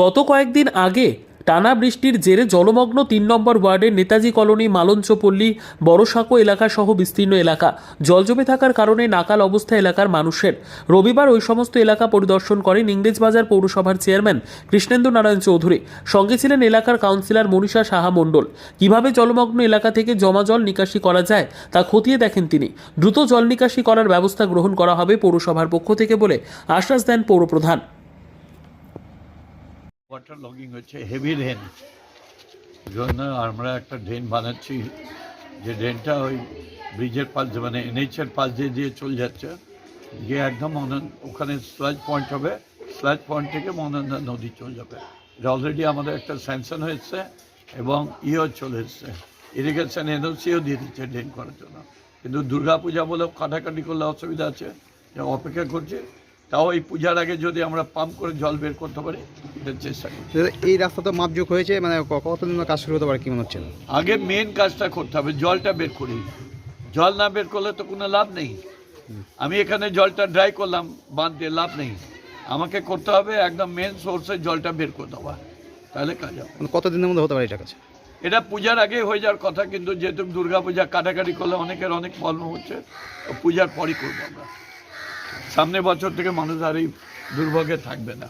গত কয়েকদিন আগে টানা বৃষ্টির জেরে জলমগ্ন তিন নম্বর ওয়ার্ডের নেতাজি কলোনি মালঞ্চপল্লী বড়সাঁকো এলাকা সহ বিস্তীর্ণ এলাকা। জল জমে থাকার কারণে নাকাল অবস্থা এলাকার মানুষের। রবিবার ওই সমস্ত এলাকা পরিদর্শন করেন ইংরেজবাজার পৌরসভার চেয়ারম্যান কৃষ্ণেন্দু নারায়ণ চৌধুরী। সঙ্গে ছিলেন এলাকার কাউন্সিলর মনীষা সাহা মণ্ডল। কীভাবে জলমগ্ন এলাকা থেকে জমা জল নিকাশি করা যায় তা খতিয়ে দেখেন তিনি। দ্রুত জল নিকাশি করার ব্যবস্থা গ্রহণ করা হবে পৌরসভার পক্ষ থেকে বলে আশ্বাস দেন পৌরপ্রধান। ওয়াটার লগিং হচ্ছে হেভি রেন জন্য আমরা একটা ড্রেন বানাচ্ছি। যে ড্রেনটা ওই ব্রিজের পাশ মানে এনএইচের পাশ দিয়ে দিয়ে চলে যাচ্ছে। গিয়ে একদম ওখানে স্লাজ পয়েন্ট হবে। স্লাজ পয়েন্ট থেকে মনন্দা নদী চলে যাবে। এটা অলরেডি আমাদের একটা স্যাংশন হয়েছে এবং ইও চলে এসছে। ইরিগেশন এনওসিও দিয়ে দিচ্ছে ড্রেন করার জন্য। কিন্তু দুর্গা পূজা বলে কাটাকাটি করলে অসুবিধা আছে। অপেক্ষা করছে, তাও এই পূজার আগে যদি আমরা পাম্প করে জল বের করতে পারি এই রাস্তা তো মাপযোগ হয়েছে মানে কতদিন কাজ শুরু হতে পারে কি মনে হচ্ছে? আগে মেন কাজটা করতে হবে জলটা বের করি। জল না বের করলে তো কোনো লাভ নেই। আমি এখানে জলটা ড্রাই করলাম বাঁধ দিয়ে লাভ নেই। আমাকে করতে হবে একদম মেন সোর্সে জলটা বের করতে হবে তাহলে কাজ হবে। মানে কতদিনের মধ্যে হতে পারে এটা কাছে? এটা পূজার আগে হয়ে যাওয়ার কথা কিন্তু যেহেতু দুর্গা পূজা কাটাকাটি করলে অনেকের অনেক প্রবলেম হচ্ছে পূজার পরই করব আমরা। সামনে বছর থেকে মানুষ আর এই দুর্ভোগে থাকবে না।